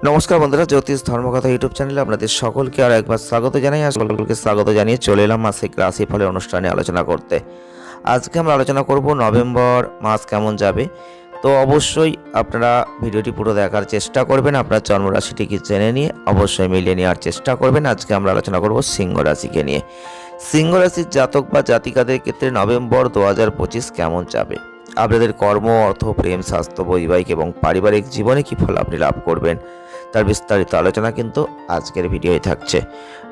নমস্কার বন্ধুরা, জ্যোতিষ ধর্মকথা ইউটিউব চ্যানেলে আপনাদের সকলকে আর একবার স্বাগত জানাই। আর সকলকে স্বাগত জানিয়ে চলে এলাম মাসিক রাশি ফলের অনুষ্ঠানে আলোচনা করতে। আজকে আমরা আলোচনা করব নভেম্বর মাস কেমন যাবে। তো অবশ্যই আপনারা ভিডিওটি পুরো দেখার চেষ্টা করবেন, আপনার জন্মরাশিটিকে জেনে নিয়ে অবশ্যই মিলিয়ে নেওয়ার চেষ্টা করবেন। আজকে আমরা আলোচনা করব সিংহ রাশিকে নিয়ে। সিংহ রাশির জাতক বা জাতিকাদের ক্ষেত্রে নভেম্বর দু হাজার পঁচিশ কেমন যাবে? আপনাদের কর্ম, অর্থ, প্রেম, স্বাস্থ্য, বৈবাহিক এবং পারিবারিক জীবনে কী ফল আপনি লাভ করবেন? তার বিস্তারিত আলোচনা কিন্তু আজকের ভিডিওয়ে থাকছে।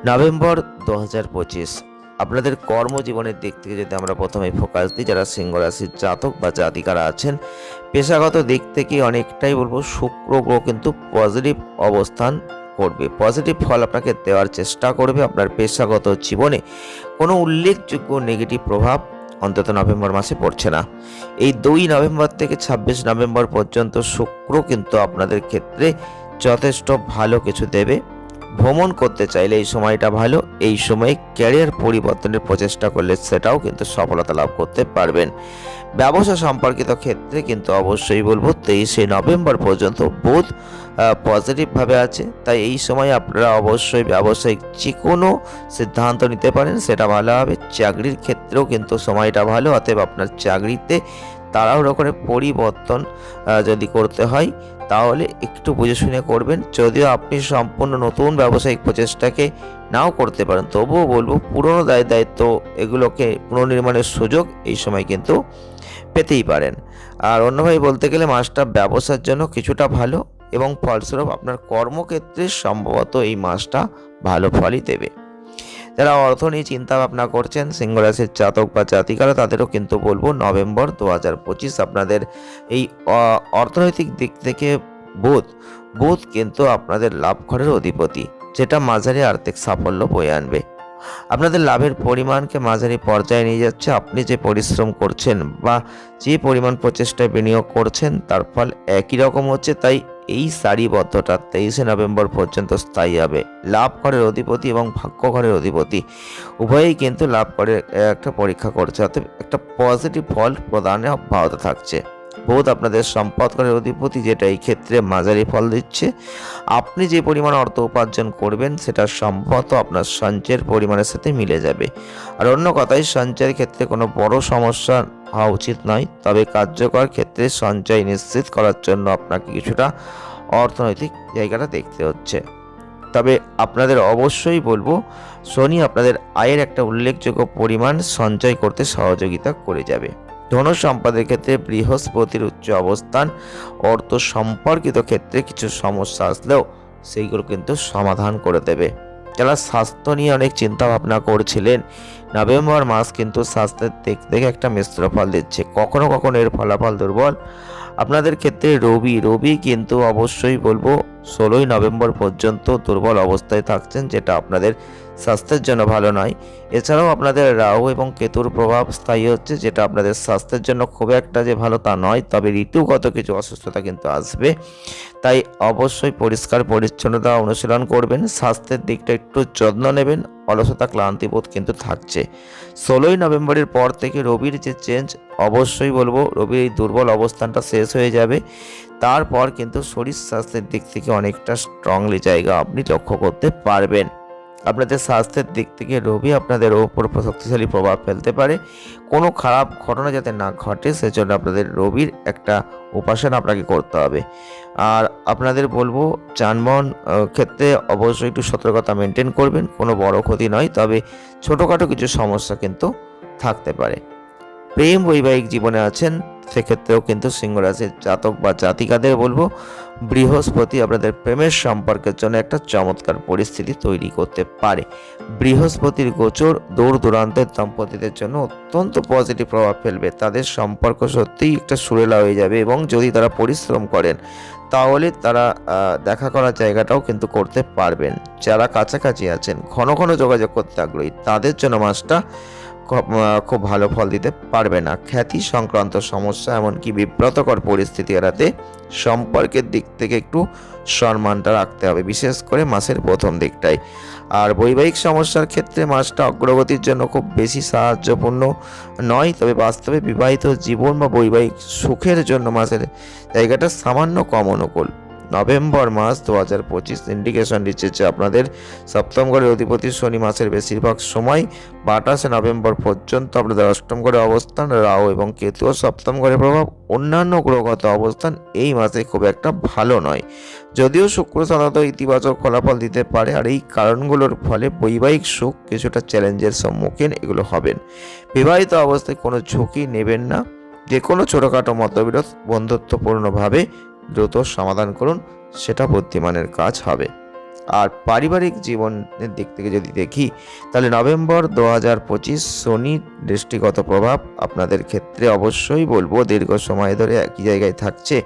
নভেম্বর দু হাজার পঁচিশ। আপনাদের কর্মজীবনের দিক থেকে যদি আমরা প্রথমে ফোকাস দিই, যারা সিংহ রাশির জাতক বা জাতিকারা আছেন, পেশাগত দিক থেকে অনেকটাই বলব শুক্র গ্রহ কিন্তু পজিটিভ অবস্থান করবে। পজিটিভ ফল আপনাকে দেওয়ার চেষ্টা করবে আপনার পেশাগত জীবনে। কোনো উল্লেখযোগ্য নেগেটিভ প্রভাব অন্তত নভেম্বর মাসে পড়ছে না। এই দুই নভেম্বর থেকে ছাব্বিশ নভেম্বর পর্যন্ত শুক্র কিন্তু আপনাদের ক্ষেত্রে যথেষ্ট ভালো কিছু দেবে। ভ্রমণ করতে চাইলে এই সময়টা ভালো। এই সময়ে ক্যারিয়ার পরিবর্তনের প্রচেষ্টা করলে সেটাও কিন্তু সফলতা লাভ করতে পারবেন। ব্যবসা সম্পর্কিত ক্ষেত্রে কিন্তু অবশ্যই বলব, তেইশে নভেম্বর পর্যন্ত বোধ পজিটিভভাবে আছে। তাই এই সময় আপনারা অবশ্যই ব্যবসায়িক যে কোনো সিদ্ধান্ত নিতে পারেন, সেটা ভালো হবে। চাকরির ক্ষেত্রেও কিন্তু সময়টা ভালো। অতএব আপনার চাকরিতে তাড়াহুড়ো করে পরিবর্তন যদি করতে হয়, তাহলে একটু বুঝে শুনে করবেন। যদিও আপনি সম্পূর্ণ নতুন ব্যবসায়িক প্রচেষ্টাকে নাও করতে পারেন, তবুও বলব পুরনো দায় দায়িত্ব এগুলোকে পুনর্নির্মাণের সুযোগ এই সময় কিন্তু পেতেই পারেন। আর অন্যভাবে বলতে গেলে মাসটা ব্যবসার জন্য কিছুটা ভালো এবং ফলস্বরূপ আপনার কর্মক্ষেত্রে সম্ভবত এই মাসটা ভালো ফলই দেবে। যারা অর্থ নিয়ে চিন্তা ভাবনা করছেন, সিংহরাশির জাতক বা জাতিকারা, তাদেরও কিন্তু বলব নভেম্বর দু হাজার পঁচিশ আপনাদের এই অর্থনৈতিক দিক থেকে বোধ। বোধ কিন্তু আপনাদের লাভ ঘরের অধিপতি, যেটা মাঝারি আর্থিক সাফল্য বয়ে আনবে। আপনাদের লাভের পরিমাণকে মাঝারি পর্যায়ে নিয়ে যাচ্ছে। আপনি যে পরিশ্রম করছেন বা যে পরিমাণ প্রচেষ্টায় বিনিয়োগ করছেন, তার ফল একই রকম হচ্ছে। তাই এই সারিবদ্ধটা তেইশে নভেম্বর পর্যন্ত স্থায়ী হবে। লাভ ঘরের অধিপতি এবং ভাগ্য ঘরের অধিপতি। উভয়েই কিন্তু লাভ করে একটা পরীক্ষা করছে। অর্থাৎ একটা পজিটিভ ফল প্রদানে অব্যাহত থাকছে। বোধ আপনাদের সম্পদ ঘরের অধিপতি যেটা এই ক্ষেত্রে মাঝারি ফল দিচ্ছে। আপনি যে পরিমাণ অর্থ উপার্জন করবেন সেটা সম্ভবত আপনার সঞ্চয়ের পরিমাণের সাথে মিলে যাবে। আর অন্য কথায়, সঞ্চয়ের ক্ষেত্রে কোনো বড় সমস্যা হওয়া উচিত নয়, তবে কার্যকর ক্ষেত্রে সঞ্চয় নিশ্চিত করার জন্য আপনাকে কিছুটা অর্থনৈতিক জায়গাটা দেখতে হচ্ছে। তবে আপনাদের অবশ্যই বলব শনি আপনাদের আয়ের একটা উল্লেখযোগ্য পরিমাণ সঞ্চয় করতে সহযোগিতা করে যাবে। ধন সম্পদের ক্ষেত্রে বৃহস্পতির উচ্চ অবস্থান, অর্থ সম্পর্কিত ক্ষেত্রে কিছু সমস্যা আসলেও সেইগুলো কিন্তু সমাধান করে দেবে। যারা স্বাস্থ্য নিয়ে অনেক চিন্তা ভাবনা করছিলেন, নভেম্বর মাস কিন্তু স্বাস্থ্যের দিক থেকে একটা মিশ্র ফল দিচ্ছে। কখনো কখনো এর ফলাফল দুর্বল। আপনাদের ক্ষেত্রে রবি রবি কিন্তু অবশ্যই বলব, ষোলোই নভেম্বর পর্যন্ত দুর্বল অবস্থায় থাকছেন, যেটা আপনাদের স্বাস্থ্যের জন্য ভালো নয়। এছাড়াও আপনাদের রাহু এবং কেতুর প্রভাব স্থায়ী হচ্ছে, যেটা আপনাদের স্বাস্থ্যের জন্য খুব একটা যে ভালো তা নয়, তবে ঋতুগত কিছু অসুস্থতা কিন্তু আসবে। তাই অবশ্যই পরিষ্কার পরিচ্ছন্নতা অনুশীলন করবেন, স্বাস্থ্যের দিকটা একটু যত্ন নেবেন, অলসতা ক্লান্তিবোধ কিন্তু থাকছে। ষোলোই নভেম্বরের পর থেকে রবির যে চেঞ্জ, অবশ্যই বলব রবির এই দুর্বল অবস্থানটা শেষ হয়ে যাবে। তারপর কিন্তু শরীর স্বাস্থ্যের দিক থেকে অনেকটা স্ট্রংলি জায়গা আপনি লক্ষ্য করতে পারবেন। আপনাদের স্বাস্থ্যের দিক থেকে রবি আপনাদের ওপর শক্তিশালী প্রভাব ফেলতে পারে। কোনো খারাপ ঘটনা যাতে না ঘটে, সেজন্য আপনাদের রবির একটা উপাসনা আপনাকে করতে হবে। আর আপনাদের বলব, যানবাহন ক্ষেত্রে অবশ্যই একটু সতর্কতা মেনটেন করবেন, কোনো বড় ক্ষতি নয়, তবে ছোটোখাটো কিছু সমস্যা কিন্তু থাকতে পারে। প্রেম বৈবাহিক জীবনে আছেন সেক্ষেত্রেও কিন্তু সিংহরাশির জাতক বা জাতিকাদের বলব, বৃহস্পতি আপনাদের প্রেমের সম্পর্কের জন্য একটা চমৎকার পরিস্থিতি তৈরি করতে পারে। বৃহস্পতির গোচর দূর দূরান্তের দম্পতিদের জন্য অত্যন্ত পজিটিভ প্রভাব ফেলবে। তাদের সম্পর্ক সত্যিই একটা সুরেলা হয়ে যাবে এবং যদি তারা পরিশ্রম করেন, তাহলে তারা দেখা করার জায়গাটাও কিন্তু করতে পারবেন। যারা কাছাকাছি আছেন, ঘন ঘন যোগাযোগ করতে আগ্রহী, তাদের জন্য মাসটা খুব ভালো ফল দিতে পারবে না। খ্যাতি সংক্রান্ত সমস্যা, এমনকি বিব্রতকর পরিস্থিতি এড়াতে সম্পর্কের দিক থেকে একটু সম্মানটা রাখতে হবে, বিশেষ করে মাসের প্রথম দিকটায়। আর বৈবাহিক সমস্যার ক্ষেত্রে মাসটা অগ্রগতির জন্য খুব বেশি সাহায্যপূর্ণ নয়, তবে বাস্তবে বিবাহিত জীবন বা বৈবাহিক সুখের জন্য মাসের জায়গাটা সামান্য কম অনুকূল। নভেম্বর মাস দু হাজার পঁচিশ ইন্ডিকেশন দিচ্ছে যে আপনাদের সপ্তম ঘরের অধিপতি শনি মাসের বেশিরভাগ সময় বা আঠাশে নভেম্বর পর্যন্ত আপনাদের অষ্টম ঘরে অবস্থান, রাহু এবং কেতু সপ্তম ঘরের প্রভাব, অন্যান্য গ্রহগত অবস্থান এই মাসে খুব একটা ভালো নয়। যদিও শুক্র সাধারণত ইতিবাচক ফলাফল দিতে পারে আর এই কারণগুলোর ফলে বৈবাহিক সুখ কিছুটা চ্যালেঞ্জের সম্মুখীন এগুলো হবেন। বিবাহিত অবস্থায় কোনো ঝুঁকি নেবেন না। যে কোনো ছোটোখাটো মতবিরোধ বন্ধুত্বপূর্ণভাবে দ্রুত সমাধান করুন, সেটা বুদ্ধিমানের কাজ হবে। আর পারিবারিক জীবনের দিক থেকে যদি দেখি, তাহলে নভেম্বর দু হাজার পঁচিশ শনির দৃষ্টিগত প্রভাব আপনাদের ক্ষেত্রে অবশ্যই বলব, দীর্ঘ সময় ধরে একই জায়গায় থাকছে।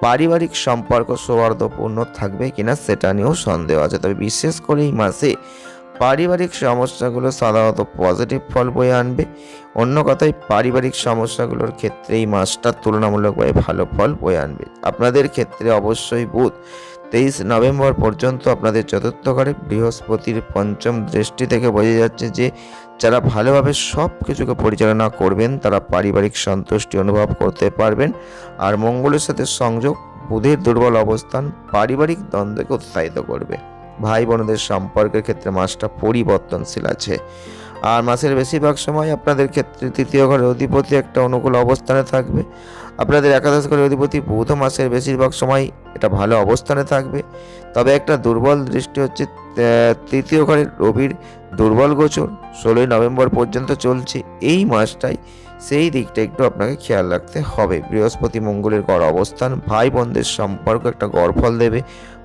পারিবারিক সম্পর্ক সৌহার্দ্যপূর্ণ থাকবে কিনা সেটা নিয়েও সন্দেহ আছে। তবে বিশেষ করে এই মাসে পারিবারিক সমস্যাগুলো সাধারণত পজিটিভ ফল বয়ে আনবে। অন্য কথায়, পারিবারিক সমস্যাগুলোর ক্ষেত্রে এই মাসটা তুলনামূলকভাবে ভালো ফল বয়ে আনবে। আপনাদের ক্ষেত্রে অবশ্যই বুধ তেইশ নভেম্বর পর্যন্ত আপনাদের চতুর্থ ঘরে বৃহস্পতির পঞ্চম দৃষ্টি থেকে বোঝা যাচ্ছে যে, যারা ভালোভাবে সব কিছুকে পরিচালনা করবেন, তারা পারিবারিক সন্তুষ্টি অনুভব করতে পারবেন। আর মঙ্গলের সাথে সংযোগ, বুধের দুর্বল অবস্থান পারিবারিক দ্বন্দ্বকে উৎসাহিত করবে। ভাই বোনদের সম্পর্কের ক্ষেত্রে মাসটা পরিবর্তনশীল আছে। আর মাসের বেশিরভাগ সময় আপনাদের ক্ষেত্রে তৃতীয় ঘরের অধিপতি একটা অনুকূল অবস্থানে থাকবে। আপনাদের একাদশ ঘরের অধিপতি বুধ মাসের বেশিরভাগ সময় এটা ভালো অবস্থানে থাকবে। তবে একটা দুর্বল দৃষ্টি হচ্ছে তৃতীয় ঘরের রবির দুর্বল গোচর ষোলোই নভেম্বর পর্যন্ত চলছে। এই মাসটাই সেই দিকটা একটু আপনাকে খেয়াল রাখতে হবে। বৃহস্পতি মঙ্গলের গড় অবস্থান ভাই বোনদের সম্পর্ক একটা গড় ফল দেবে।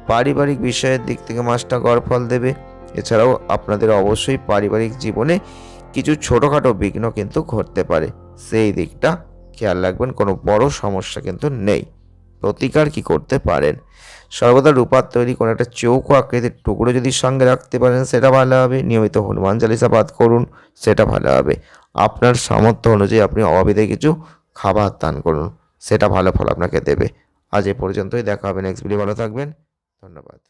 পারিবারিক বিষয়ের দিক থেকে মাসটা গড় ফল দেবে। এছাড়াও আপনাদের অবশ্যই পারিবারিক জীবনে কিছু ছোটোখাটো বিঘ্ন কিন্তু ঘটতে পারে। সেই দিকটা খেয়াল রাখবেন, কোনো বড় সমস্যা কিন্তু নেই। প্রতিকার কি করতে পারেন? সর্বদা রূপার তৈরি কোনো একটা চৌকো আকৃতির টুকরো যদি সঙ্গে রাখতে পারেন, সেটা ভালো হবে। নিয়মিত হনুমান চালিসা পাঠ করুন, সেটা ভালো হবে। আপনার সামর্থ্য অনুযায়ী আপনি অভাবিতে কিছু খাবার দান করুন, সেটা ভালো ফল আপনাকে দেবে। আজ এ পর্যন্তই, দেখা হবে নেক্সট ভিডিও ভালো থাকবেন। ধন্যবাদ।